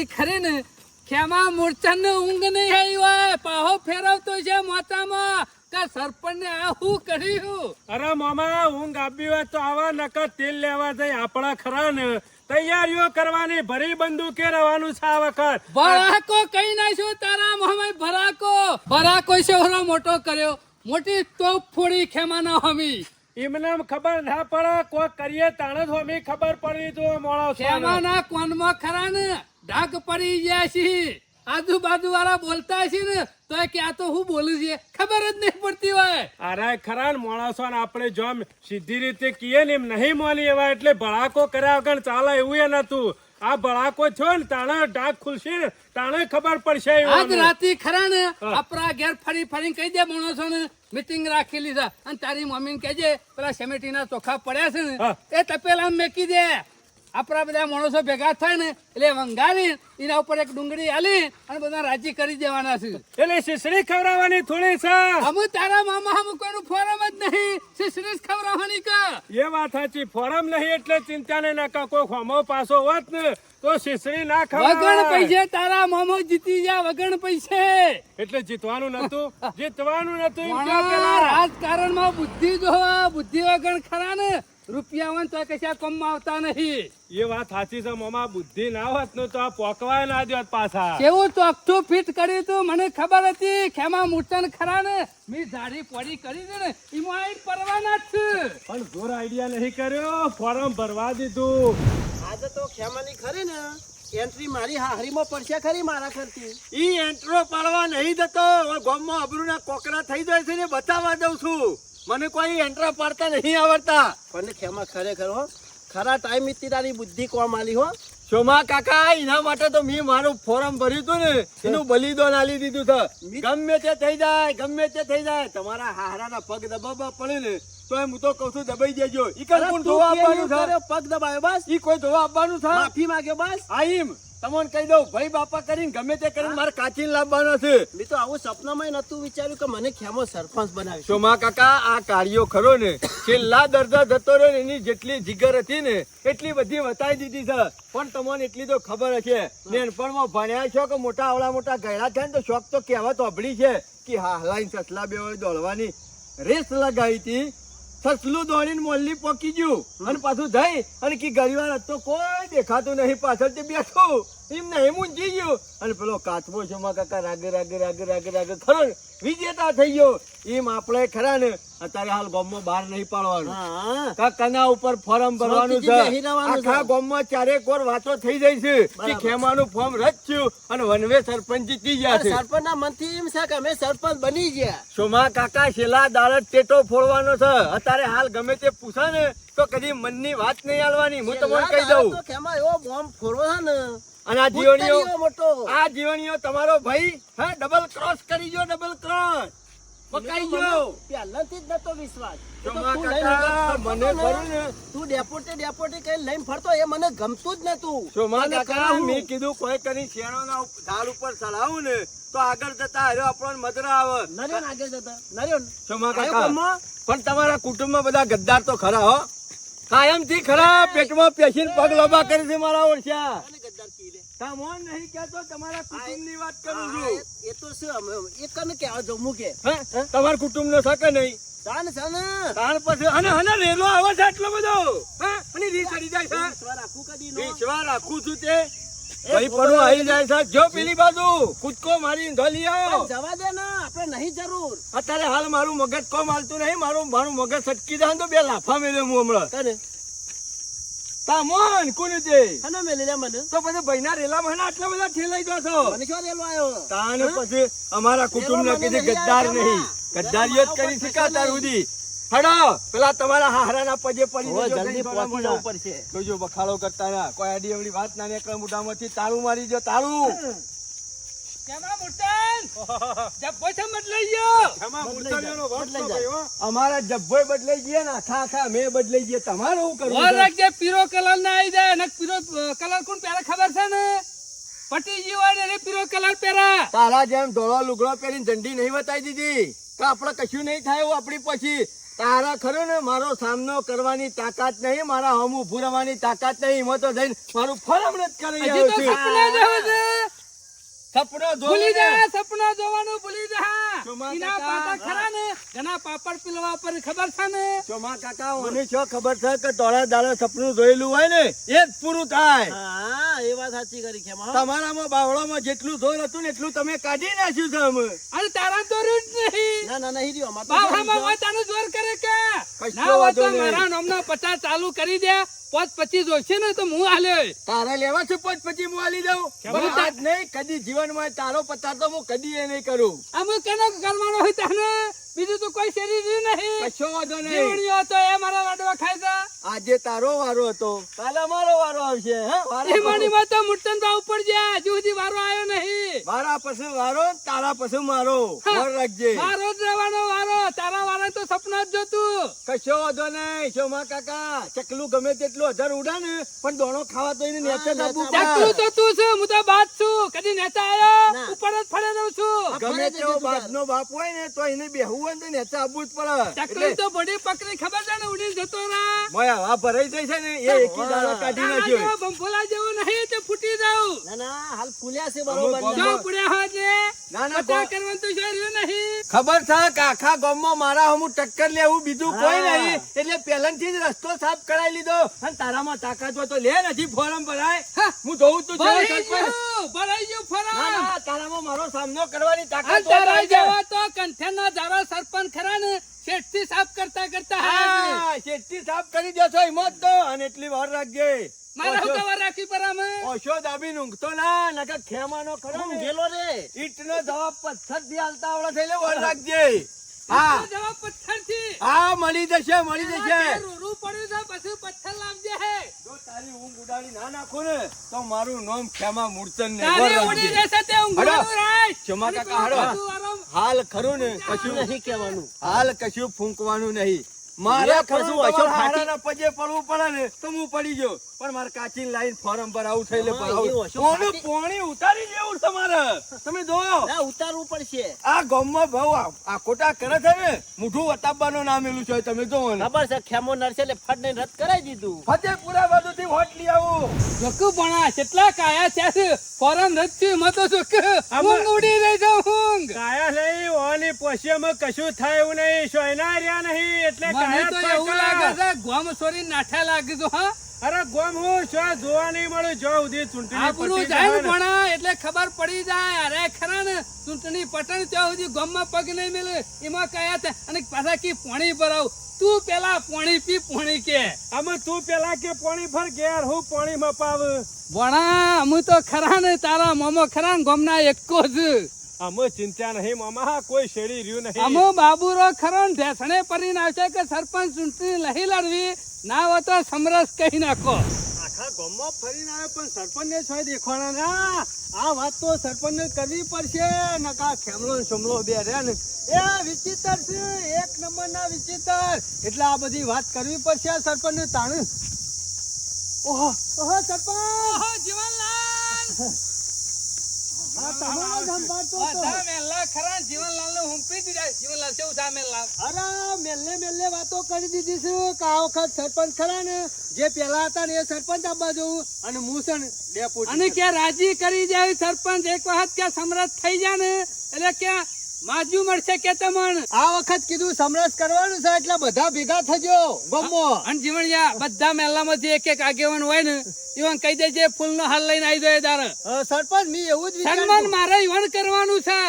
રાતી ખરી ને? ખેમા મૂર્છન ને ઊંઘ નહીં આવી હોય. પાહો ફેરવતો છે મોતામાં કા સરપંચ ને આ હું કર્યું? અરે મામા ઊંઘ આપી હોય તો આવા નકર તેલ લેવા જઈ આપણા ખરા ને. તૈયારીઓ કરવાની ભરી બંદૂકે રવાનું છે આ વખત. ભરાકો કઈ નાખ્યો તારા મોહમ્મદ ભરાકો ભરાકો શેવરો મોટો કર્યો. મોટી તોપ ફોડી ખેમાના હમી. એમને ખબર ના પડે કોઈ કરીએ તાણે જ હમી ખબર પડી તો મોળો ખેમાના કોનમાં ખરા ને? ડાઘ પડી ગયા છે. આજુબાજુ વાળા બોલતા છે ને તો કે આ તો હું બોલું છે ખબર જ નહીં પડતી હોય. અરે ખરા માણસો આપણે જો સીધી રીતે કીએ ને એમ નહીં માની એવા એટલે ભળાકો કર્યા વગર ચાલે એવું એ નતું આ ભળાકો છો ને તાણે ડાક ખુલશે ને તાણે ખબર પડશે આજ રાતે ખરા ને આપણા ઘેર ફરી ફરી કહી દે માણસો ને મીટિંગ રાખેલી છે. અને તારી મમ્મી ને કહેજે પેલા સેમેટી ના ચોખા પડ્યા છે ને એ તપેલા મેકી દે. આપણા બધા માણસો ભેગા થાય ને એટલે વંગારી એના ઉપર એક ડુંગળી આલી અને બધા રાજી કરી દેવાના છે. એટલે શીશડી ખવડાવવાની થોડી છે. અમુ તારા મામા અમુ કોઈનું ફોરમ જ નહીં. શીશડી જ ખવડાવવાની કા? એ વાત સાચી ફોરમ નહીં એટલે ચિંતા ને નકા કોઈ ખોમો પાસો હોત ને તો શીશડી ના વગણ પૈસે તારા મામો જીતી જા વગણ પૈસે. એટલે જીતવાનું નતું જીતવાનું નતું રાજકારણમાં બુદ્ધિ જો બુદ્ધિ વગણ ખરા ને રૂપિયા હોય તો કશા કમમાં આવતા નહીં. એ વાત સાચી છે મામા. બુદ્ધિ ના હોત ને તો આ પોકવાય ના જોત પાછા. કેવું ચોખ્ઠું ફિટ કર્યું તું? મને ખબર હતી. ખેમા મૂર્તન ખરા ને? મી ધારી પડી કરી દે ને એમાં આઈ પરવાના જ છે. પણ જોર આઈડિયા નહીં કર્યો. ફોર્મ ભરવા દીધું. આજે તો ખેમાની ખરી ને એન્ટ્રી મારી હાહરીમાં પડશે ખરી મારા ખર્ચી ઈ એન્ટ્રો પાડવા નહીં જતો. હવે ગામમાં અબરૂના કોકરા થઈ જાય છે ને બતાવવા દઉં છું. મને કોઈ એન્ટ્રા પાડતા નહીં આવડતા. પણ ખેમા ખરેખર હો ખરા ટાઈમ ઇતી તારી બુદ્ધિ કોમ આલી હો. શોમા કાકા એના માટે તો મેં મારું ફોરમ ભર્યું હતું ને. એનું બલિદાન આલી દીધું છે. ગમે તે થઈ જાય ગમે તે થઈ જાય. તમારા હારાના પગ દબાવવા પડે ને તો એમ હું તો કહું છું દબાઈ દેજો ઈ કોણ ધોવા આપવાનું છે? પગ દબાયો બસ? ઈ કોઈ ધોવા આપવાનું છે? માફી માંગ્યો બસ? એમ તમને કહી દઉં ભાઈ બાપા કરીને ગમે તે કરીને મારે કાચીને લાવવાનો છે. મેં તો આવું સપનામાં નતું વિચાર્યું કે મને ખેમો સરપંચ બનાવી સોમા કાકા આ કાર્યો ખરો ને? છેલ્લા દરજા જતો રહ્યો ને એની જેટલી જીગર હતી ને એટલી બધી વતાવી દીધી છે. પણ તમને એટલી તો ખબર હશે. નેનપણમાં ભણ્યા છો કે મોટા આવડા મોટા ગયડા થાય ને તો શોખ તો કહેવત અભળી છે કે હા હલાઈને સસલા બે હોય દોડવાની રેસ લગાવી હતી. સસલું દોડીને મોલ્લી પોકી ગયું. અને પાછું જઈ અને કી ગરીવાર તો કોઈ દેખાતું નહીં. પાછળથી બેઠું. એમ નહીં મૂંઝી ગયો. અને પેલો કાચબો સોમા કાકા રાગે રાગે રાગે રાગે રાગે. ખરો વિજેતા થઈ ગયો. એમ આપણે ખરા ને અત્યારે હાલ ગામમાં બહાર નહીં પાડવાનું. કાકાના ઉપર ફોર્મ ભરવાનું છે. આખા ગામમાં ચારેક વાર વાતો થઈ જાય છે કે ખેમાનું ફોર્મ રદ થયું અને વનવે સરપંચ જીતી ગયા છે. સરપંચ ના મનથી એમ છે કે અમે સરપંચ બની ગયા. સોમા કાકા છેલ્લા દાડત ટેટો ફોડવાનો છે. અત્યારે હાલ ગમે તે પૂછે ને તો કદી મનની વાત નહીં આલવાની હું તમને કહી દઉં. ખેમા એવો બોમ્બ ફોડવો છે ને. અને આ જીવણીઓ મોટો. આ જીવણીઓ તમારો ભાઈ હા ડબલ ક્રોસ કરી જો ડબલ ક્રોસ પકાઈ ગયો પહેલાથી જ નતો વિશ્વાસ. એ તો સોમા તું લઈને કાકા, ફરતો મને ખરું ને. તું ડેપોટી ડેપોટી કઈ લઈને ફરતો એ મને ગમતું જ નતું. સોમા કાકા મેં કીધું કોઈ કરી શેરોના ઝાડ ઉપર ચડાવું ને તો આગળ જતા આવે. આગળ નર્યો સોમા કાકા પણ તમારા કુટુંબમાં બધા ગદ્દાર તો ખરા હો. કાયમથી ખરા પેટમાં પેશીને પગ લોબા કરી છે મારા ઓળખ્યા અને ગદ્દાર તમોન નહીં કહેતો તમારા કુટુંબની વાત કરું છું. એ- એ તો શું અમે એ કને કે આ જમવું કે કુટુંબનો શકે નહીં. જાન છે ને તાણ પછી અને અને રેલો આવે છે આટલો બધો. હે? અને રી ચડી જાય છે. વિશ્વાસ રાખવું કદી નો. વિશ્વા રાખું છું તે. ભાઈ પડું આવી જાય છે. જો પેલી બાજુ. કૂદકો મારી ધોલી આવો. જવા દે ને આપણે નહીં જરૂર. અત્યારે હાલ મારું મગજ કોમ હાલતું નહીં. મારું મારું મગજ સટકી જાય તો બે લાફા મેળ્યો હું હમણાં. તામોન કોને દે? કને મેલી લે મને? તો પછી ભાઈના રેલા મને આટલા બધા ઠેલાઈ ગયો છો મને શું રેલો આવ્યો તાને પછી અમારા કુટુંબ ના કીધી ગદ્દાર નહીં. ગદ્દારીઓ જ કરી શીખા તાર સુધી. હડો પેલા તમારા હારાના પજે પડી જલ્દી પહોંચી જવું પડશે. જોજો બખાડો કરતા ના કોઈ આડી એવડી વાત ના નીકળે મોઢામાંથી તાળું મારી જો તાળું અમારા જબ્બોય બદલાઈ ગયા ને આખા આખા મેં બદલાઈ ગયા તમારે શું કરવું રાખજે પીરો કલર ના આવી જાય ને પીરો કલર કોણ પહેરે ખબર છે ને? પટી જીવા ને પીરો કલર પહેરા. તારા જેમ ધોળો લુગડો પહેરીને ઝંડી નહીં બતાવી દીધી. કે આપણે કશું નહીં થાય એવું આપણી પછી. તારા ખરો ને મારો સામનો કરવાની તાકાત નહીં મારા હમ ઉભું તાકાત નહીં. એમાં તો જઈને મારું ફરમ જ કરી હજી તો આવ્યો છું. સપના જેવું છે સપનો ભૂલી જા સપના જોવાનું ભૂલી જા. ચોમા ઈના ખરા ને? ઘણા પાપડ પીલવા પર ખબર છે ને? ચોમા કાકા મને શું ખબર છે કે તોરા દાડા સપનું જોયેલું હોય ને એ જ પૂરું થાય. હા એ વાત સાચી કરી ખેમા તમારામાં બાવળામાં જેટલું જોર હતું ને એટલું તમે કાઢી નાખ્યું છે અમે. અને તારા તો રૂટ નહીં. ના ના નહીં રહ્યો બાવળામાં હોય તાનું જોર કરે કે? ના હોય તો મારા નામના પચાસ ચાલુ કરી દે. પાંચ પચીસ જોઈશે ને તો હું હાલે. તારા લેવા છે પાંચ પછી હું દઉં કેમ? આજ નહીં કદી જીવનમાં તારો પતાર તો હું કદી એ નહીં કરું. આમ કેનો કરવાનો હોય તને? બીજું તો કોઈ શરીર નહીં. કશો વાંધો નહીં. જીવણીઓ તો એ મારા લાડવા ખાય છે. આજે તારો વારો હતો. કાલે મારો વારો આવશે હે? મારી માં તો મુટન ભાવ ઉપર જ્યાં હજુ સુધી વારો આવ્યો નહીં. મારા પછી વારો તારા પછી મારો. ઘર રાખજે. મારો જ રહેવાનો વારો. તારા વારો તો સપના જ જોતું. કશો વાંધો નહીં. શોમા કાકા ચકલું ગમે તેટલું હજાર ઉડા ને પણ દોણો ખાવા તો એને નેચે દાબવું ચકલું તો તું છું. હું તો બાદ છું. કદી નેતા આવ્યો ઉપર જ ફરે રહું છું ગમે તેવો બાપનો બાપ હોય ને તો એને બેહવું હોય ને તો નેચે આવવું જ પડે ચકલી તો બડી પકડી ખબર છે ને ઉડીને જતો ના મોય હવા ભરાઈ જાય છે ને એ એકી દાડો કાઢી નાખ્યો જેવો જેવો નહીં તે ફૂટી જાવ ના ના હાલ ફૂલ્યા છે બરોબર જો પડ્યા હોય છે ખબર છે આખા ગામમાં મારા હું ટક્કર લેવું બીજું કોઈ નહીં. એટલે પહેલાથી જ રસ્તો સાફ કરાવી લીધો. અને તારામાં તાકાત હોય તો લે નથી ફોરમ ભરાય. હું. જોઉં તું ભરાઈ ગયું ભરાઈ ગયું ના ફરા ના તારામાં મારો સામનો કરવાની તાકાત જા. જેવા તો કંઠેના ધારા સરપંચ ખરા ને શેઠથી સાફ કરતા કરતા છે. હા શેઠથી સાફ કરી દેશો હિંમત તો. અને એટલી વાર રાખજે. મારા હુકવા રાખી પર અમે. ઓછો દાબી ઊંઘતો ના નકર ખેમાનો ખરો ઊંઘેલો રે. ઈંટનો જવાબ પથ્થરથી હાલતા આવડે છે એટલે રાખજે. હા. તો જવાબ પથ્થરથી. હા મળી જશે મળી જશે. જે પડ્યું છે પછી પથ્થર લાવજે હે. જો તારી ઊંઘ ઉડાડી ના નાખો ને તો મારું નામ ખેમા મૂર્તન ને. તારે ઉડી રાખજે. તે ઊંઘવાનું રાખ. ક્ષમા કાકા, પેલું હડો. બધું આરામ. હાલ ખરું ને. કશું નહીં કહેવાનું. હાલ કશું ફૂંકવાનું નહીં. મારે ખરું પજે પડવું પડે ને તો હું પડી ગયો. પણ મારે કાચી લાઈન ફોરમ પર આવું ભરાવું. કોનું ફાટી- પોણી ઉતારી લેવું તમારે. તમે જો. ઉતારવું પડશે. આ ગામમાં બહુ આ આ ખોટા કરે છે ને મુઠું વતાવવાનું નામ એલું છે તમે જો ને. ખબર છે ખેમો નરસે એટલે ફટ ને રદ કરાવી દીધું. ફતેપુરા બાજુથી વોટ લઈ આવું. જોકુ ભણા કેટલા કાયા છે છે? ફોરમ રદ થયું, મત તો જોકુ ઊંઘ ઉડી રહી છે ઊંઘ. કાયા નહીં ઓની પોશિયામાં કશું થાય એવું નહીં સોયના રહ્યા નહીં એટલે કાયા તો એવું લાગે છે ગોમ સોરી નાઠા લાગે છે હા? અરે ગોમ હું છો જોવા નહીં મળ્યું. જો સુધી ચૂંટણી આપણું જાય. ભણા એટલે ખબર પડી જાય. અરે ખરા ને ચૂંટણી પટણ ત્યાં સુધી ગોમમાં પગ નહીં મેલે. એમાં કયા છે? અને પાછા કી પોણી ભરાવ? તું પેલા પોણી પી પોણી કે. આમાં તું પેલા કે પોણી ભર ઘેર હું પાણી મપાવ? ભણા અમે તો ખરા ને તારા મોમો ખરા ને ગામના એકો જ. આમાં ચિંતા નહીં મામા કોઈ શેડી રહ્યું નહીં. અમો બાબુરો ખરો ને ઢેસણે પરીને આવશે કે સરપંચ ચૂંટણી લહી લડવી? ના હોય તો સમરસ કહી નાખો. આખા ગામમાં ફરીને આવે પણ સરપંચને છોય દેખવાના ના. આ વાત તો સરપંચને કરવી પડશે નકા ખેમલો સમલો બે રે ને. એ વિચિત્ર છે એક નંબરના વિચિત્ર. એટલે આ બધી વાત કરવી પડશે આ સરપંચને તાણ. ઓહો ઓહો સરપંચ! ઓહો, જીવનલાલ! જ પેલા હતા. ને એ સરપંચ આપવા જવું. અને હું છે અને કે રાજી કરી જાય સરપંચ? એક વખત કે સમરસ થઈ જાય ને? એટલે કે માજુ મળશે કે તમણ આ વખત કીધું સમરસ કરવાનું છે એટલે બધા ભેગા થજો. ગમો. અને જીવણિયા બધા મેલ્લામાંથી એક એક આગેવાન હોય ને ઈવન કહી દેજે ફૂલનો હાલ લઈને આવી જાય તારે. સરપંચ મી એવું જ સન્માન મારે ઈવન કરવાનું છે.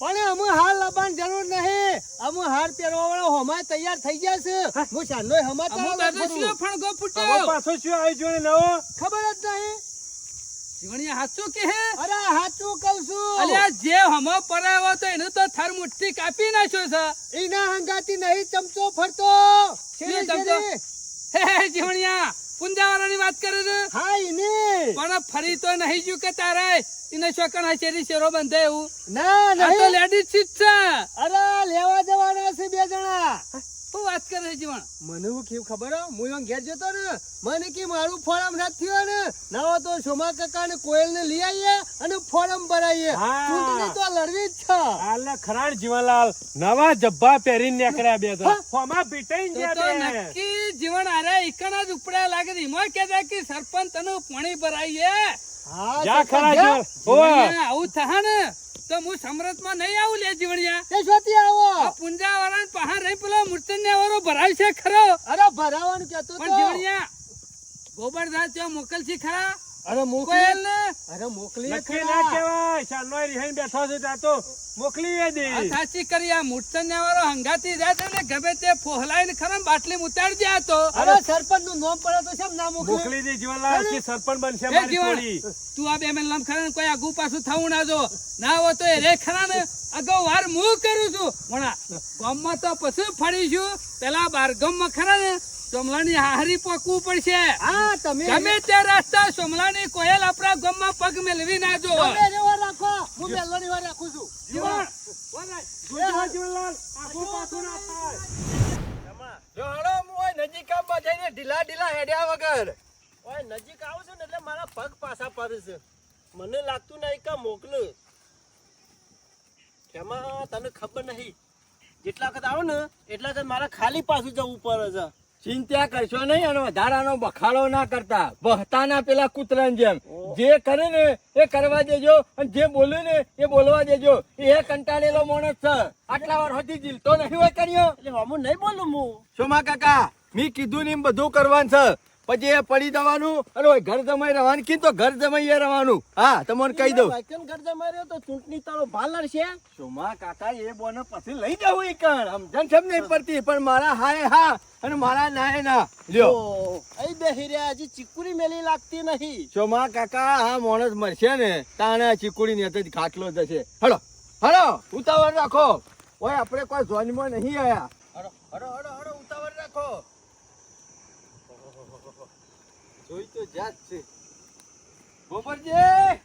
પણ અમે હાલ લાવવાની જરૂર નહીં. અમે હાર પહેરવા વાળા હોમાં તૈયાર થઈ ગયા છે. હું. સાંજનો હમા બાજુ ફણગો ફૂટ્યો? પાછો શું આવી જોઈને નવો? ખબર જ નહીં. જીવણિયા હાચું કે હે? અરે સાચું કઉ છું. અલ્યા જે હમો પરાવો તો એનું તો થર મુઠ્ઠી કાપી નાખ્યો છે. એના હંગાતી નહીં ચમચો ફરતો. ચમચો? હે હે પુંજાવાળાની વાત કરે છે? હા પણ ફરી તો નહીં જુ કે તારે? એને શોકણ હચેરી શેરો બંધે એવું? ના ના તો લેડીઝ જ છે. અરે લેવા જવાના છે બે જણા. શું વાત કરે છે જીવણ? મને હું કેવું ખબર હું? એમ ઘેર જતો ને મને કે મારું ફોરમ નથી થયો ને? નાવો તો સોમા કાકા ને કોયલ ને લઈ આવીએ અને ફોરમ ભરાઈએ. ચૂંટણી તો લડવી જ છે. હાલે ખરાડ જીવનલાલ નવા જબ્બા પહેરીને નીકળ્યા બે તો. ફોમા ફોમાં ગયા તો નક્કી જીવન આરે ઈકણા જ ઉપડ્યા લાગે છે. એમાં કહેતા કે સરપંચ તને પાણી ભરાઈએ. હા જા ખરા જીવન. ઓવે. આવું થા ને. તો હું સમરથમાં નહીં આવું લે જીવણિયા. એ શોથી આવો. આ પુંજા વાળા પહાડ રહી પેલો મૂર્તન્ય વાળો ભરાય છે ખરો. અરે ભરાવાનું કેતો પણ જીવણિયા ગોબરદાસ ત્યાં મોકલશી ખરા? અરે મોકલી. અરે મોકલી નક્કી ના કહેવાય. શાનોય રિહાઈને બેઠો છે ત્યાં તો મોકલી દે. સાચી કરી આ મૂર્તન્ય વાળો હંગાતી જાય છે ને ગમે તે ફોહલાઈને ખરા ને બાટલી ઉતાડી દે તો. અરે સરપંચનું નામ પડે તો કેમ ના મોકલે? મોકલી દે જીવનલાલ કે સરપંચ બનશે મારી છોડી. તું આ બે મેં લમ ખરા કોઈ આગુ પાછું થવું ના જો. ના હો તો એ રે ખરા ને અગાઉ વાર હું કરું છું. વણા ગામમાં તો પછી ફરીશું પેલા બાર ગામમાં ખરા ને સોમલાની હારી પકવું પડશે. હા તમે ગમે તે રસ્તા સોમલાની કોયલ આપણા ગામમાં પગ મેળવી ના જો તમે રાખો. હું મેલોની વાર રાખું છું. જીવણ જોજો જીવનલાલ પાછું ના થાય. જો હળો હું ઓય નજીકમાં જઈને ઢીલા ઢીલા હેડ્યા વગર. ઓય નજીક આવું છું ને એટલે મારા પગ પાછા પડે છે. મને લાગતું નહીં કે મોકલું. એમાં તને ખબર નહીં. જેટલા વખત આવો ને એટલા વખત મારે ખાલી પાછું જવું પડે છે. ચિંતા કરશો નહીં અને વધારાનો બખાડો ના કરતા. બહતાના પેલા કૂતરાની જેમ. જે કરે ને એ કરવા દેજો અને જે બોલે ને એ બોલવા દેજો. એ કંટાળેલો માણસ છે. આટલા વાર હતી જીલતો નહીં હોય કર્યો. એટલે હું નહીં બોલું હું. સોમા કાકા મેં કીધું ને એમ બધું કરવાનું છે. પછી એ પડી જવાનું અને ઘર જમાઈ રહેવાનું. કીધું તો ઘર જમાઈ રહેવાનું. હા તમને કહી દઉં. ઘર જમાઈ રહ્યો તો ચૂંટણી તારો ભાલર છે? સોમા કાકા એ બોને પછી લઈ જવું એ કણ. સમજણ છે નહીં પડતી પણ મારા હાય હા અને મારા નાય ના. લ્યો. અહીં બેહી રહ્યા હજી ચીકુરી મેલી લાગતી નહીં. સોમા કાકા આ માણસ મરશે ને તાણે ચીકુડી ને જ ખાટલો જશે. હલો હલો ઉતાવળ રાખો. ઓય આપણે કોઈ ઝોનમાં નહીં આયા. હરો હરો હલો ઉતાવળ રાખો. જોઈ તો જાત છે. બોબરજી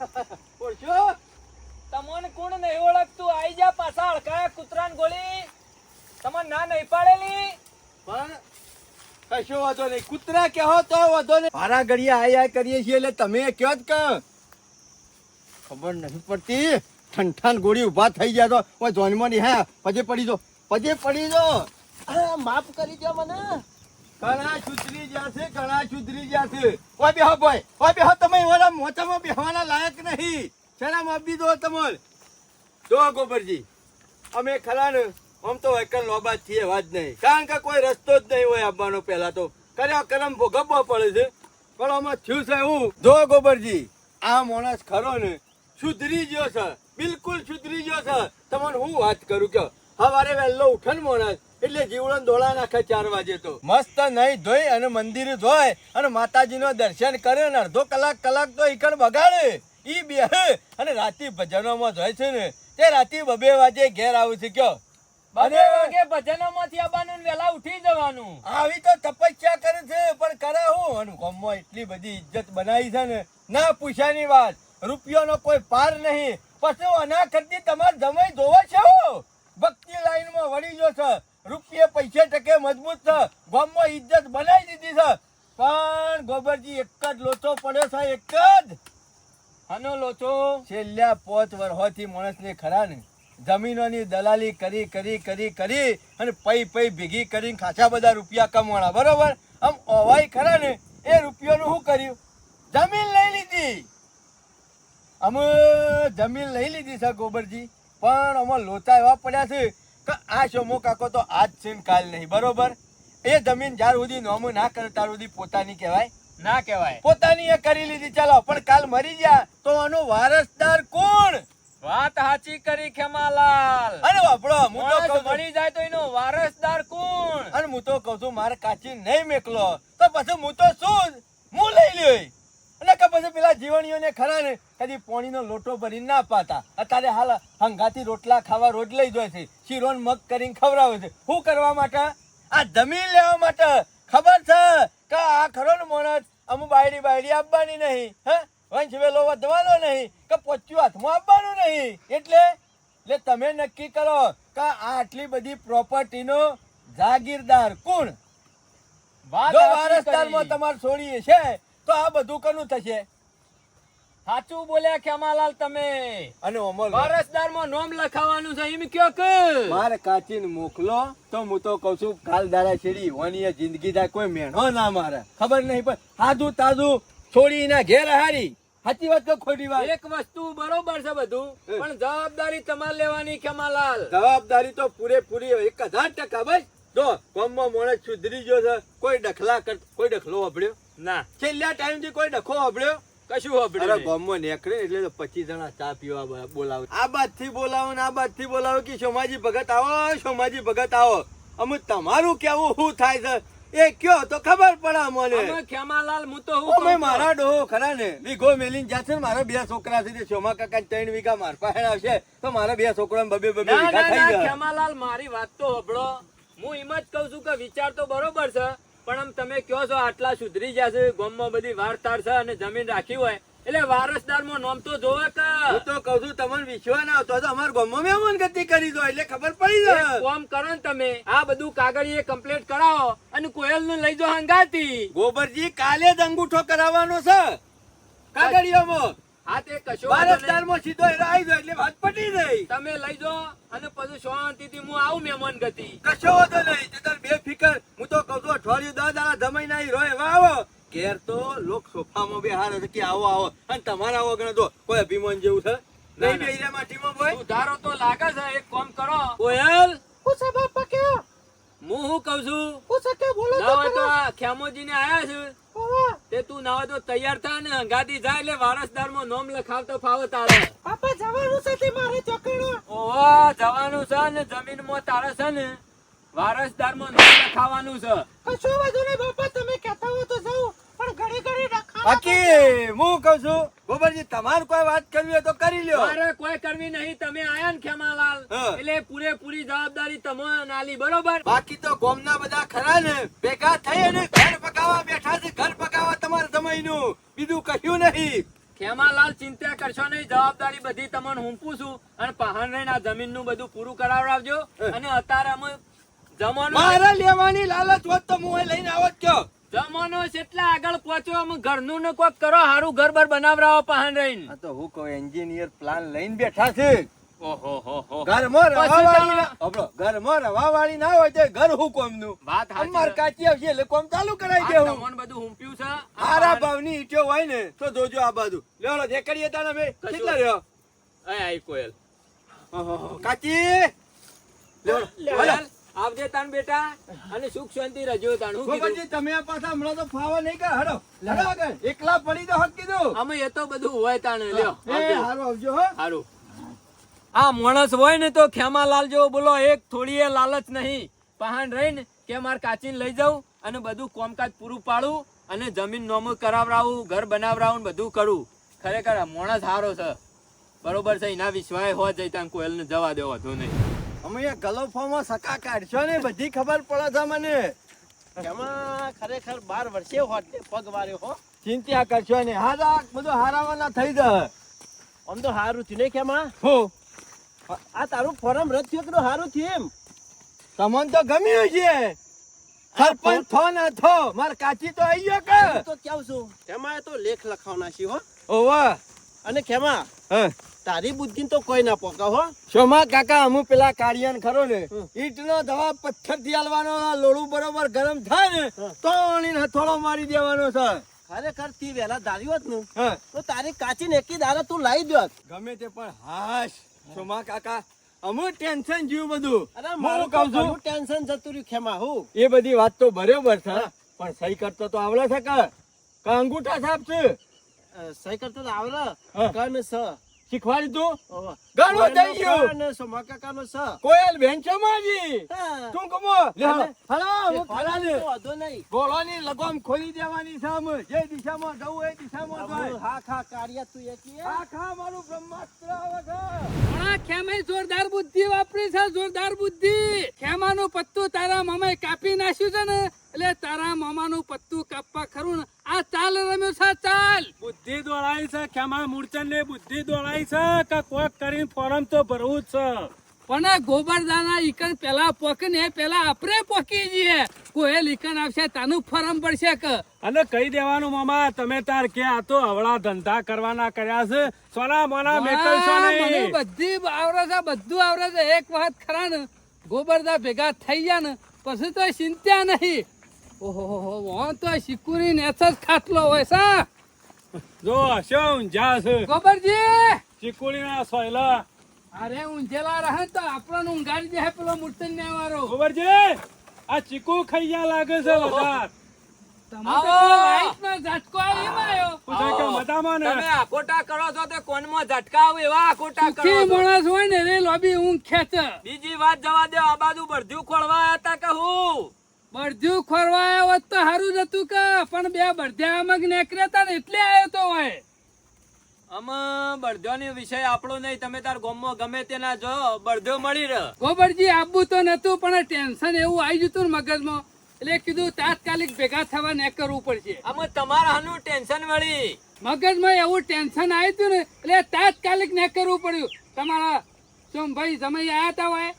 ઓળખ્યો તમને કોણ નહીં ઓળખતું? આઈ જા પાછા અડકાયા કૂતરાન ગોળી. તમને ના નહીં પાડેલી. પણ કશો વાંધો નહીં. કૂતરા કહો તો વાંધો નહીં. મારા ઘડીએ આય આય કરીએ છીએ એટલે તમે કયો જ કહો ખબર નથી પડતી. ઠંઠાન ગોળી ઊભા થઈ ગયા તો. જોનમાં ની હા? પછી પડી દો પછી પડી દો માફ કરી દો મને. ઘણા સુધરી છે ઘણા સુધરી છે ઓય બેહો ભાઈ, ઓય બેહો, તમે ઓલા મોચામાં બેહવાના લાયક નહીં. શરમ આપી દો તમારે? જો ગોબરજી, અમે ખરા ને, આમ તો એકલ લોબા છીએ વાત નહીં. કારણ કે કોઈ રસ્તો જ નહીં હોય આવવાનો પહેલા તો. કર્યા કરમ ભોગવવો પડે છે. પણ આમાં થયું છે હું. જો ગોબરજી, આ માણસ ખરો ને, સુધરી ગયો છે. બિલકુલ સુધરી ગયો છે. તમને હું વાત કરું કે, સવારે વહેલો ઉઠન માણસ એટલે જીવડન દોડા નાખે ચાર વાગે તો. મસ્ત નહીં ધોઈ અને મંદિર ધોય અને માતાજીનો દર્શન કરે ને અડધો કલાક કલાક તો ઈકણ બગાડે. ઈ બે અને રાતે ભજનોમાં જાય છે ને તે રાતે બબે વાગે ઘેર આવું છે કયો? બબે વાગે ભજનોમાંથી આવવાનું ને વહેલા ઉઠી જવાનું. આવી તો તપસ્યા કરે છે પણ કરે હું? અને ગામમાં એટલી બધી ઇજ્જત બનાવી છે ને ના પૂછાની વાત. રૂપિયાનો કોઈ પાર નહીં. પછી અના કરતી તમારે જમાઈ ધોવા છે ભક્તિ લાઈનમાં વળી ગયો છે. રૂપિયે પૈસે ટકે મજબૂત છે. ગામમાં ઇજ્જત બનાવી દીધી છે. પણ ગોબરજી એક જ લોચો પડ્યો છે, એક જ. આનો લોચો છેલ્લા પાંચ વર્ષોથી માણસને ખરા ને. જમીનોની દલાલી કરી કરી કરી કરી અને પૈ પૈ ભેગી કરીને ખાસા બધા રૂપિયા કમાણા. બરોબર? આમ ઓવાય ખરા ને. એ રૂપિયાનું શું કર્યું? જમીન લઈ લીધી. અમે જમીન લઈ લીધી છે ગોબરજી. પણ અમે લોચા એવા પડ્યા છે આ શોમો કાકો તો આજ છે ને કાલ નહીં બરોબર? એ જમીન જ્યાર સુધી નોમું ના કરે ત્યાર સુધી પોતાની કહેવાય? ના કહેવાય. પોતાની એ કરી લીધી ચાલો પણ કાલ મરી ગયા તો આનો વારસદાર કોણ? વાત સાચી કરી ખેમાલાલ. અરે વાપરો હું તો કહું મરી જાય તો એનો વારસદાર કોણ? અને હું તો કહું છું મારે કાચી નહીં મેકલો. તો પછી હું તો શું? હું લઈ લ્યો અને કે પછી પેલા જીવણીઓને ખરા ને કદી પોણીનો લોટો ભરી ના પાતા અત્યારે હાલ હંગાથી રોટલા ખાવા રોજ લઈ જાય છે. શીરોન મગ કરીને ખવડાવે છે. શું કરવા માટે? આ જમીન લેવા માટે. ખબર છે કે આ ખરો ને માણસ અમુક બાયડી બાયડી આપવાની નહીં હે? વંશ વેલો વધવાનો નહીં કે પોચ્યું હાથમાં આપવાનું નહીં. એટલે એટલે તમે નક્કી કરો કે આ આટલી બધી પ્રોપર્ટીનો જાગીરદાર કોણ? વારસદારમાં તમારે છોડીએ છે તો આ બધું કનું થશે? સાચું બોલ્યા ખેમાલાલ તમે? અને અમલ વારસદારમાં નોમ લખાવાનું છે એમ કયો કે? મારે કાચીન મોકલો તો હું તો કઉ છું કાલ દાડા છેડી વાની જિંદગી થાય કોઈ મેણો ના મારે. ખબર નહીં પણ સાધુ તાધુ છોડી ના ઘેર હારી. સાચી વાત કે ખોટી વાત? એક વસ્તુ બરોબર છે બધું પણ જવાબદારી તમારે લેવાની ખેમાલાલ જવાબદારી તો પૂરેપૂરી એક હજાર ટકા ભાઈ જો ગામમાં મોણે સુધરી ગયો છે કોઈ ડખલા કોઈ ડખલો વાપર્યો? ના. છેલ્લા ટાઈમથી કોઈ ડખો વાપર્યો કશું અરે ગોમો નેકળે એટલે તો પચીસ જણા ચા પીવા બોલાવે. આ બાદથી બોલાવો ને આ બાદથી બોલાવો કે સોમાજી ભગત આવો સોમાજી ભગત આવો. અમે તમારું કેવું શું થાય છે? એ કયો તો ખબર પડે મને ખેમાલાલ હું તો હું અમે મારા ડોહો ખરા ને. વીઘો મેલીન જાશે છે મારા બે છોકરા છે તે કાકા ત્રણ વીઘા માર પાસે આવશે તો મારા બે છોકરા બબે બબે વીઘા થઈ જાય ખેમાલાલ મારી વાત તો હબળો હું એમ જ કઉ છું કે વિચાર તો બરોબર છે પણ આમ તમે કયો છો આટલા સુધરી જશે ગોમમાં બધી વાર તાર છે અને જમીન રાખી હોય. એટલે વારસદારમાં નોમ તો જોવે કે? હું તો કઉ છું તમને વિશ્વાસ ના આવતો તો અમારા ગામમાં મહેમાન ગતિ કરી દો એટલે ખબર પડી જાય કોમ કરો ને તમે આ બધું કાગળીએ કમ્પ્લીટ કરાવો અને કોયલનું લઈ જો હંગાતી. ગોબરજી કાલે જ અંગૂઠો કરાવવાનો છે. કાગળિયામાં. હા તે કશો વાંધો સીધો આવી જાય એટલે વાત પટી ગઈ. તમે લઈ જાઓ અને પછી શાંતિથી હું આવું મહેમાન ગતિ. કશો વાંધો નહીં. તે તાર બે ફિકર હું તો કહું છું અઠવાડિયું દસ દાડા જમાઈ નહીં રોય એવા આવો. ઘેર તો લોક સોફામાં બે હાર કે આવો આવો. અને તમારા વગર તો કોઈ અભિમાન જેવું છે? નહીં. બે સુધારો તો લાગે છે. એક કામ કરો. કોયલ હું શું કઉ છું? ના તો આ ખેમોજીને આયા છે. તે તું ના તો તૈયાર થા ને હંગાતી જાય એટલે વારસદારમાં નોમ લખાવતો ફાવો તારે. ઓહો જવાનું છે ને જમીનમાં તારે છે ને વારસદારમાં નોમ લખાવાનું છે. બાકી હું કઉ છું ગોબરજી તમારે કોઈ વાત કરવી હોય તો કરી લ્યો. મારે કોઈ કરવી નહીં તમે આયા ને ખેમાલાલ. એટલે પૂરેપૂરી જવાબદારી તમારે નાલી બરોબર? બાકી તો ગોમના બધા ખરા ને ભેગા થઈ અને ઘર પકાવવા બેઠા છે ઘર પકાવવા તમારા સમયનું. બીજું કહ્યું નહીં. ખેમાલાલ ચિંતા કરશો નહીં જવાબદારી બધી તમને હુંપું છું અને પહાણ રહીને આ જમીનનું બધું પૂરું કરાવડાવજો. અને અત્યારે અમે જમવાનું મારે લેવાની લાલચ હોત તો હું લઈને આવત કયો? જમાનો આગળ પહોંચ્યો અમે ઘરનું ને કોક કરો હારું ઘર બર બનાવરાવો પહાણ રહીને. આ તો હું કહું એન્જિનિયર પ્લાન લઈને બેઠા છે. ઓહો હો હો. ના- હોય તો ઘર હું કોમનું? વાત અમાર કાચી આવશે એટલે કોમ ચાલુ કરાઈ દેવું. તમને બધું હુંપ્યું છે? આ હારા ભાવની ઈંટો હોય ને તો જોજો આ બાજુ. લેવડો જે કરીએ તાને કશું. કેટલા રહ્યો? અહીં આઈ કોયલ કાચી લેવડો આવજે તાન બેટા અને સુખ શાંતિ રજો તાન? ગોપાલજી, તમે પાછા હમણાં તો ફાવો નહીં કર હડો લડો આગળ. એકલા પડી તો હક કીધું. અમે એ તો બધું હોય તાણ લ્યો હારું આવજો હો. હારું. આ માણસ હોય ને તો ખેમાલાલ જેવો બોલો એક થોડી એ લાલચ નહીં. પહાણ રહીને કે માર કાચીને લઈ જાઉં અને બધું કોમકાજ પૂરું પાડું અને જમીન નોમું કરાવરાવું ઘર બનાવરાવું ને બધું કરું. ખરેખર માણસ સારો છે. બરોબર છે એના વિશ્વાસ હોય જઈ કોયલને જવા દેવો હતું નહીં. અમે અહીંયા ગલોફામાં સકા કાઢશો ને બધી ખબર પડે છે મને. એમાં ખરેખર બાર વર્ષે હોત ને પગ વાર્યો હો. ચિંતા કરશો ને હારા બધું હારાવાના થઈ જાય. આમ તો હારું થયું ને કેમાં હો. આ તારું ફોરમ રદ થયું કેટલું હારું થયું એમ? તમને તો ગમ્યું છે. સરપંચ થો ના થો. માર કાચી તો આવી ગયો કે. તો કેવું છું? એમાં તો લેખ લખાવના છે હો. ઓવા. અને કેમાં હા. તારી બુદ્ધિ તો કોઈ ના પોકા હો. શોમા કાકા અમુ પેલા કાળિયાન ખરો ને ઈટનો દવા પથ્થરથી આલવાનો લોડું બરોબર ગરમ થાય ને. તો હથોડો મારી દેવાનો છે. ખરેખર તી વેલા ધારી હોત ને. તો તારી કાચી ને એકી દાડા તું લાવી દ્યોત ગમે તે પણ હાશ. શોમા કાકા અમુ ટેન્શન જીવ બધું. અરે મારું કહું છું ટેન્શન જતું રહ્યું ખેમા હું. એ બધી વાત તો બરોબર છે. પણ સહી કરતો તો આવડે છે કે? અંગૂઠા છાપ છે? સહી કરતો તો આવડે. કન સ શીખવાડી તું? ઓહો. ઘણું થઈ ગયું. અને સોમા કાકાનો સ કોયલ બેન્ચો માજી? તું કમો. હલો. હું ને વાંધો નહીં. ગોળોની લગામ ખોલી દેવાની સામ જે દિશામાં જવું એ દિશામાં જાય. હા ખા કાર્ય તું એકી હા? ખા મારું બ્રહ્માસ્ત્ર આવે આ ખેમે જોરદાર બુદ્ધિ વાપરી છે જોરદાર બુદ્ધિ. ખેમાનું પત્તું તારા મમે કાપી નાખ્યું છે ને એટલે તારા મામાનું પત્તું કાપવા ખરું ને. આ ચાલ રમ્યો છે ચાલ. બુદ્ધિ દોડાઈ છે ખેમા મૂળચંદ ને બુદ્ધિ દોડાઈ છે કે કોક કરીને ફોરમ તો ભરવું જ છે. પણ ગોબરદાના ઈકન પેલા પોક ને પેલા આપણે પોકી જઈએ. કોઈ ઈકન આવશે તાનું ફોરમ પડશે કે. અને કહી દેવાનું મામા તમે તાર કે આ તો હવળા ધંધા કરવાના કર્યા છે. સોના મોના વાહ, નહીં બધી આવડે છે બધું આવડે છે. એક વાત ખરા ને ગોબરદા ભેગા થઈ ગયા ને પછી તો ચિંતા નહીં. ઓહો હો હો વાં તો શીકુરી ને ખાટલો હોય સા જો શું ઊંઝા છે ગોબરજી! ચીકુડી ના સોયલા. અરે ઊંઝેલા રહે તો આપણને ઊંઘાડી દે પેલો મૂર્તન ને વાળો ખબર આ ચીકુ ખાઈ લાગે છે બધા તમે તો પેલો લાઈટનો ઝટકો આવ્યો એમ આવ્યો પૂછે કે મજામાં ને? તમે આકોટા કરો છો તે કોનમાં ઝટકા આવે એવા આકોટા કરો માણસ હોય ને રે લોબી ઊંઘ બીજી વાત જવા દે આ બાજુ બરધ્યું ખોળવા હતા કે હું બળદ્યું ખોરવા આવ્યો હોત તો સારું જ હતું કે પણ બે બળધ્યા મગ નેકર્યા ને એટલે આવ્યો તો હોય. આમાં બળધ્યોની વિષય આપણો નહીં તમે તાર ગોમમાં ગમે તેના જો બળધ્યો મળી રહ. ગોબરજી આબુ તો નતું પણ ટેન્શન એવું આવી જતું ને મગજમાં. એટલે કીધું તાત્કાલિક ભેગા થવા ને કરવું પડશે. આમાં તમારા હાનું ટેન્શન વળી. મગજમાં એવું ટેન્શન આવ્યું હતું ને એટલે તાત્કાલિક ને કરવું પડ્યું. તમારા સોમભાઈ સમય આયા તા હોય?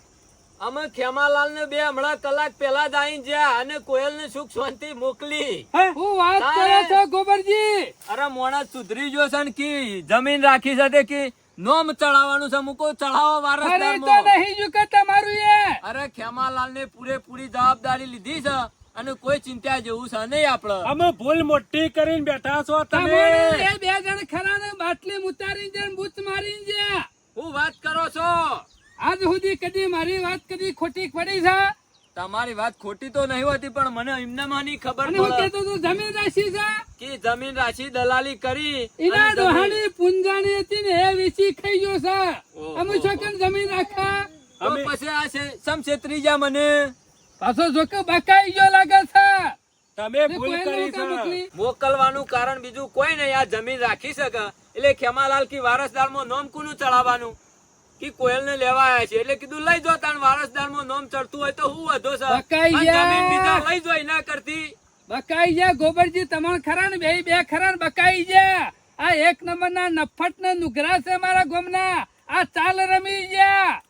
અમે ખેમાલાલ ને બે હમણાં કલાક પેલા જ આઈ જ્યાં અને કોયલ ને સુખ શાંતિ મોકલી. હું? વાત કરો છો ગોબરજી? અરે મોણા સુધરી જો છે ને કી? જમીન રાખી છે તે કી? નોમ ચડાવવાનું છે મૂકો ચડાવો ફરી તો નહીં જુકે તમારું એ. અરે ખેમાલાલ ને પૂરેપૂરી જવાબદારી લીધી છે અને કોઈ ચિંતા જેવું છે નહીં આપડે. અમે ભૂલ મોટી કરીને બેઠા છો તમે. બે જણ ખરા ને બાટલી ઉતારી જઈને બૂચ મારીને જ્યાં. હું વાત કરો છો? આજ સુધી કદી મારી વાત કદી ખોટી પડી છે? તમારી વાત ખોટી તો નહીં હોતી પણ મને એમને માની ખબર હું કહેતો તો જમીન રાશિ છે? કે જમીન રાશિ દલાલી કરી એના અને જમીન- હતી ને એ વેચી ખાઈ ગયો છે. અમે છો જમીન રાખા? અમે- પછી આ છે સમ છેતરી જા મને? પાછો જોકે બકાઈ ગયો લાગે છે. તમે ભૂલ કરી છે. મોકલવાનું કારણ બીજું કોઈ નહીં આ જમીન રાખી શકે. એટલે ખેમાલાલ કી વારસદારમાં નોમ કોનું ચડાવવાનું. કે કોયલ ને લેવા આવ્યા છે. એટલે કીધું લઈ જો તાર વારસદારમાં નોમ ચડતું હોય તો હું વધો સર. જમીન લઈ જો એના કરતી. બકાઈ ગયા ગોબરજી તમારે ખરા ને બે બે ખરા ને બકાઈ ગયા આ એક નંબરના નફટ ને નુગરા છે મારા ગોમના. આ ચાલ રમી ગયા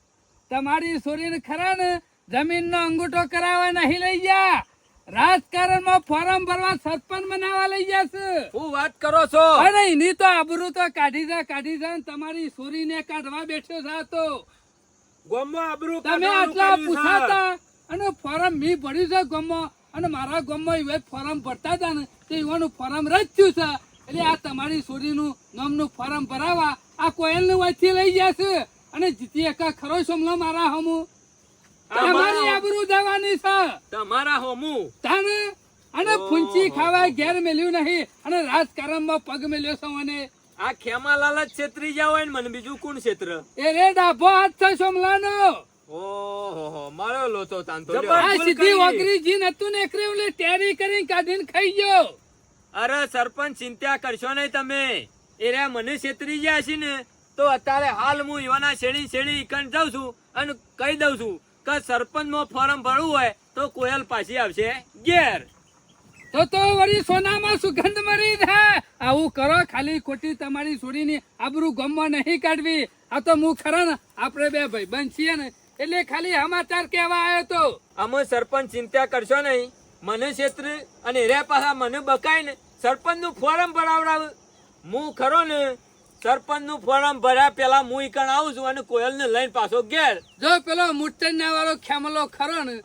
તમારી સોરી ખરા ને જમીનનો અંગૂઠો કરાવવા નહીં લઈ ગયા રાજકારણમાં ફોરમ ભરવા સરપંચ બનાવવા લઈ જશે. શું વાત કરો છો? અરે એની તો આબરૂ તો કાઢી જા કાઢી જા તમારી સોરીને કાઢવા બેઠો છે તો. ગામમાં આબરૂ તમે આટલા પૂછાતા અને ફોરમ મી ભર્યું છે ગામમાં અને મારા ગામમાં એવા ફોરમ ભરતા હતા ને તો એવાનું ફોરમ રદ થયું છે. એટલે આ તમારી સોરીનું નામનું ફોરમ ભરાવા આ કોયલને વાંચી લઈ જશે. અને જીતી એકા ખરો સમલો મારા હમું. તમારી આબરૂ દેવાની છે. તમારા હોમું તાને અને ફૂંચી ખાવા ઘેર મેલ્યું નહીં અને રાજકારણમાં પગ મેલ્યો છો અને આ ખેમાલાલ જ છેતરી જાવ હોય ને મને બીજું કોણ ક્ષેત્ર એ રે ડાભો હાથ છે સોમલાનો ઓહો મારો લોચો તાંતો આ સીધી કરી. જીન હતું ને એકરી ટેરી કરીને કાઢીને ખાઈ ગયો. અરે સરપંચ ચિંતા કરશો નહીં તમે. એ રહ્યા મને છેતરી ગયા છે ને તો અત્યારે હાલ હું યુવાના શેડી શેડી ઈકણ જાઉં છું અને કહી દઉં છું કે સરપંચમાં ફોર્મ ભરવું હોય તો કોયલ પાછી આવશે ઘેર. તો તો વળી સોનામાં સુગંધ મરી જાય આવું કરો, ખાલી ખોટી તમારી સુરીની આબરૂ ગમમાં નહીં કાઢવી. આ તો હું ખરા ને, આપણે બે ભાઈબંધ છીએ ને, એટલે ખાલી સમાચાર કહેવા આવ્યો તો. અમે સરપંચ ચિંતા કરશો નહીં. મને ક્ષેત્ર અને એરહ્યા પાછા મને બકાય ને સરપંચનું ફોર્મ ભરાવડાવ. હું ખરો ને સરપંચનું ફોર્મ ભર્યા પેલા હું ઈકણ આવું છું અને કોયલ ને લઈને પાછો ઘેર. જો પેલો મુઠ્ઠના વાળો ખેમલો ખરો ને.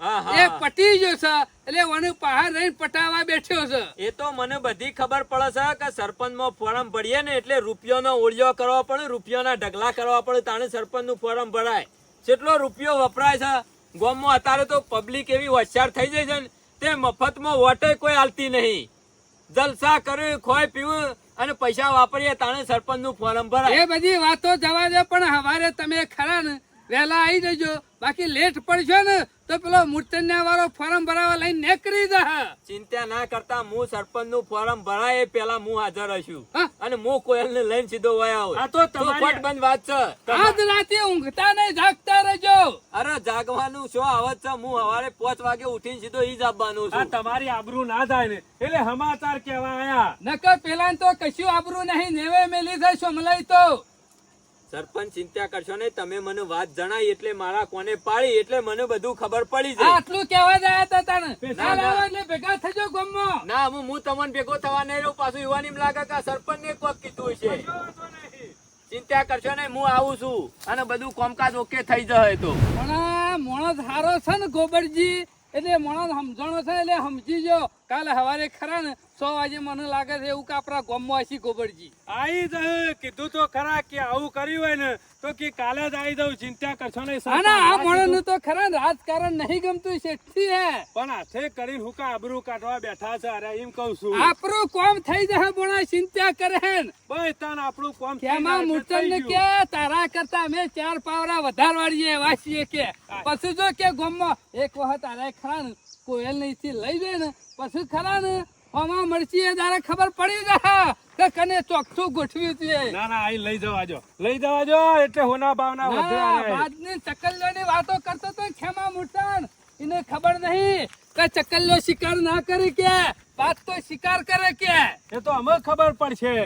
એ પટી ગયો છે એટલે મને પહાડ રહીને પટાવા બેઠ્યો છે. એ તો મને બધી ખબર પડે છે કે સરપંચમાં ફોર્મ ભરીએ ને એટલે રૂપિયાનો ઓળિયો કરવા પડે રૂપિયાના ઢગલા કરવા પડે તાણે સરપંચનું ફોર્મ ભરાય. જેટલો રૂપિયો વપરાય છે ગામમાં અત્યારે તો પબ્લિક એવી હોશિયાર થઈ જાય છે ને તે મફતમાં વોટે કોઈ હાલતી નહીં. જલસા કર્યું ખોય પીવું અને પૈસા વાપરીએ, તાણે સરપંચનું ફોર્મ ભરાય. એ બધી વાતો જવા દે, પણ હવારે તમે ખરા ને, વહેલા આવી જજો. બાકી લેટ પડશો ને તો પેલો મૂર્તન્યા વાળો ફોર્મ ભરાવા લઈને નીકળી જા ચિંતા ના કરતા હું સરપંચનું ફોર્મ ભરાય પેલા હું હાજર હશું. અને હું કોયલને લઈને સીધો વયા આવું. આ તો ફટ બંધ વાત છે. આજ રાતે ઊંઘતા નહીં જાગતા રહેજો. અરે જાગવાનું શું આવત છે? હું સવારે પાંચ વાગે ઉઠીને સીધો ઈ જ છું. તમારી આબરૂ ના થાય ને એટલે સમાચાર કેવા આયા નકર પેલા તો કશું આબરૂ નહીં નેવે મેલી જાય સોમલાઈ તો. સરપંચ ચિંતા કરશો ને તમે મને વાત જણાઈ એટલે મારા કોને પાડી એટલે મને બધું ખબર પડી જાય. આટલું કેવા જાય તો તને ના. લાવો એટલે ભેગા થજો ગમો ના હું હું તમને ભેગો થવા નહીં રહું પાછું યુવાની લાગે કે સરપંચ ને કોક કીધું છે ચિંતા કરશો ને હું આવું છું અને બધું કોમકાજ ઓકે થઈ જાય તો. પણ આ સારો હારો છે ને ગોબરજી એટલે માણસ સમજણો છે એટલે સમજી જો કાલે સવારે ખરા ને સો આજે મને લાગે છે એવું કે આપણા ગામમાં હશે ગોબરજી. આવી જ કીધું તો ખરા કે આવું કર્યું હોય ને તો કે કાલે જ આવી દઉં ચિંતા કરશો નહીં ના આ સરપંચ. તો ખરા રાજકારણ નહીં ગમતું શેઠથી હે. પણ હાથે કરીને હું કા આબરૂ કાઢવા બેઠા છે અરે એમ કહું છું. આપણું કોમ થઈ જશે બોણા ચિંતા કરે હે. બસ તાન આપણું કોમ જાય મૂર્તન ને કે તારા કરતા અમે ચાર પાવરા વધારે વાળીએ વાસીએ કે. પછી જો કે ગામમાં એક વખત તારે ખરા કોયલ નહીં થી લઈ જાય ને પછી ખરા ને આમાં મરચી એ તારે ખબર પડી જા કે કને ચોખ્ખું ગોઠવ્યું છે. ના ના અહીં લઈ જવા જો. લઈ જવા જો એટલે હોના ભાવના વધે બાદની ચકલ્લોની વાતો કરતો તો ખેમા મૂર્તન એને ખબર નહીં કે ચકલ્લો શિકાર ના કરે કે વાત તો શિકાર કરે કે. એ તો અમે ખબર પડશે.